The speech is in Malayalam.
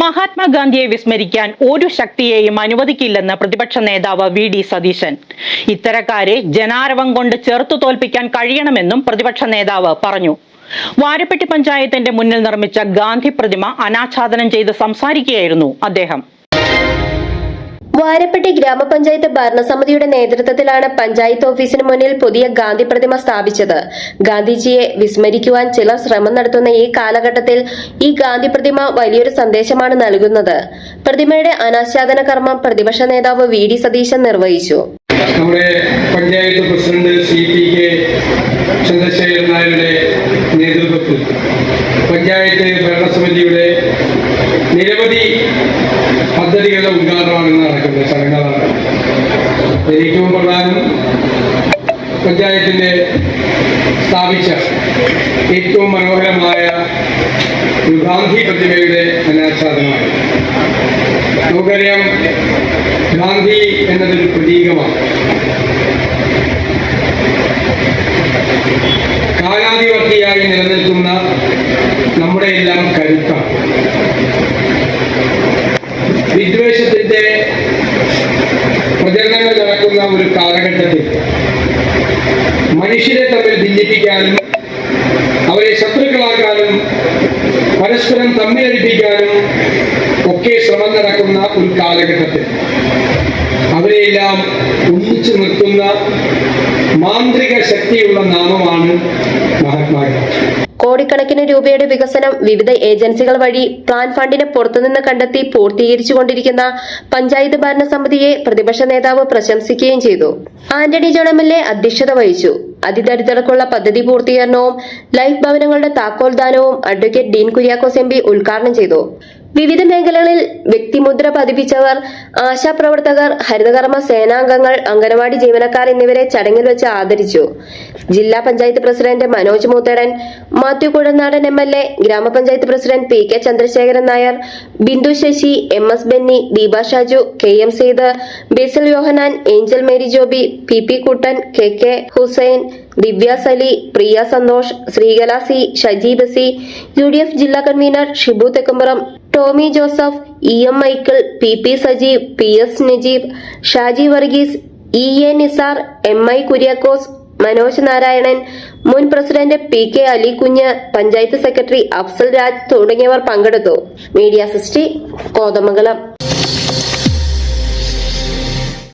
മഹാത്മാഗാന്ധിയെ വിസ്മരിക്കാൻ ഒരു ശക്തിയെയും അനുവദിക്കില്ലെന്ന് പ്രതിപക്ഷ നേതാവ് വി ഡി സതീശൻ. ഇത്തരക്കാരെ ജനാരവം കൊണ്ട് ചെറുത്തു തോൽപ്പിക്കാൻ കഴിയണമെന്നും പ്രതിപക്ഷ നേതാവ് പറഞ്ഞു. വാരപ്പെട്ടി പഞ്ചായത്തിന്റെ മുന്നിൽ നിർമ്മിച്ച ഗാന്ധി പ്രതിമ അനാച്ഛാദനം ചെയ്ത് സംസാരിക്കുകയായിരുന്നു അദ്ദേഹം. വാരപ്പെട്ടി ഗ്രാമപഞ്ചായത്ത് ഭരണസമിതിയുടെ നേതൃത്വത്തിലാണ് പഞ്ചായത്ത് ഓഫീസിന് മുന്നിൽ പുതിയ ഗാന്ധി പ്രതിമ സ്ഥാപിച്ചത്. ഗാന്ധിജിയെ വിസ്മരിക്കുവാൻ ചിലർ ശ്രമം നടത്തുന്ന ഈ കാലഘട്ടത്തിൽ ഈ ഗാന്ധി പ്രതിമ വലിയൊരു സന്ദേശമാണ് നൽകുന്നത്. പ്രതിമയുടെ അനാച്ഛാദന കർമ്മം പ്രതിപക്ഷ നേതാവ് വി ഡി സതീശൻ നിർവഹിച്ചു. നമ്മുടെ panchayat president C P K Chandrasekharan നായരുടെ നേതൃത്വത്തിൽ പഞ്ചായത്ത് ഭരണസമിതിയുടെ നിരവധി പദ്ധതികളുടെ ഉദ്ഘാടനമാണ് നടക്കുന്നത്. ചടങ്ങുകളാണ്. ഏറ്റവും പ്രധാനം പഞ്ചായത്തിന്റെ സ്ഥാപിച്ച ഏറ്റവും മനോഹരമായ ഒരു ഗാന്ധി പ്രതിമയുടെ അനാച്ഛാദനമാണ്. നമുക്കറിയാം ഗാന്ധി എന്നതൊരു പ്രതീകമാണ്. കാലാധിപത്തിയായി നിലനിൽക്കുന്ന നമ്മുടെ എല്ലാം കരുത്താണ്. വിദ്വേഷത്തിന്റെ പ്രചരണങ്ങൾ നടക്കുന്ന ഒരു കാലഘട്ടത്തിൽ മനുഷ്യരെ തമ്മിൽ ഭിന്നിപ്പിക്കാനും അവരെ ശത്രുക്കളാക്കാനും പരസ്പരം തമ്മിലടിപ്പിക്കാനും ഒക്കെ ശ്രമം നടക്കുന്ന ഒരു കാലഘട്ടത്തിൽ അവരെയെല്ലാം ഒന്നിച്ചു നിർത്തുന്ന മാന്ത്രിക ശക്തിയുള്ള നാമമാണ് മഹാത്മാഗാന്ധി കോടിക്കണക്കിന് രൂപയുടെ വികസനം വിവിധ ഏജൻസികൾ വഴി പ്ലാൻ ഫണ്ടിനെ പുറത്തുനിന്ന് കണ്ടെത്തി പൂർത്തീകരിച്ചുകൊണ്ടിരിക്കുന്ന പഞ്ചായത്ത് ഭരണസമിതിയെ പ്രതിപക്ഷ നേതാവ് പ്രശംസിക്കുകയും ചെയ്തു. ആന്റണി ജോൺ എം എൽ അധ്യക്ഷത വഹിച്ചു. അതിദരിദ്രർക്കുള്ള പദ്ധതി പൂർത്തീകരണവും ലൈഫ് ഭവനങ്ങളുടെ താക്കോൽദാനവും അഡ്വക്കേറ്റ് ഡീൻ കുര്യാക്കോസ് എം ഉദ്ഘാടനം ചെയ്തു. വിവിധ മേഖലകളിൽ വ്യക്തിമുദ്ര പതിപ്പിച്ചവർ ആശാപ്രവർത്തകർ ഹരിതകർമ്മ സേനാംഗങ്ങൾ അംഗനവാടി ജീവനക്കാർ എന്നിവരെ ചടങ്ങിൽ വെച്ച് ആദരിച്ചു. ജില്ലാ panchayat president Manoj Moothedan Mathew Kuzhalnadan M L A ഗ്രാമപഞ്ചായത്ത് president P K Chandrasekharan Nair Bindu Sasi M S Benny Deepa Shaju K M Sayed Basil Yohanan Angel Mary Joby P P Kuttan K K Hussain Divya Sali Priya Santhosh Sreekala C Shajeeb C U D F ജില്ലാ convener Shibu Thekkumpuram Tomy Joseph E M Michael P P Sajeev P S Najeeb Shaji Varghese E A Nisar M I Kuriakose Manoj Narayanan മുൻ president P K Alikunju panchayat secretary Afsal Raj തുടങ്ങിയവർ പങ്കെടുത്തു. മീഡിയ സിസ്റ്റി കോതമംഗലം.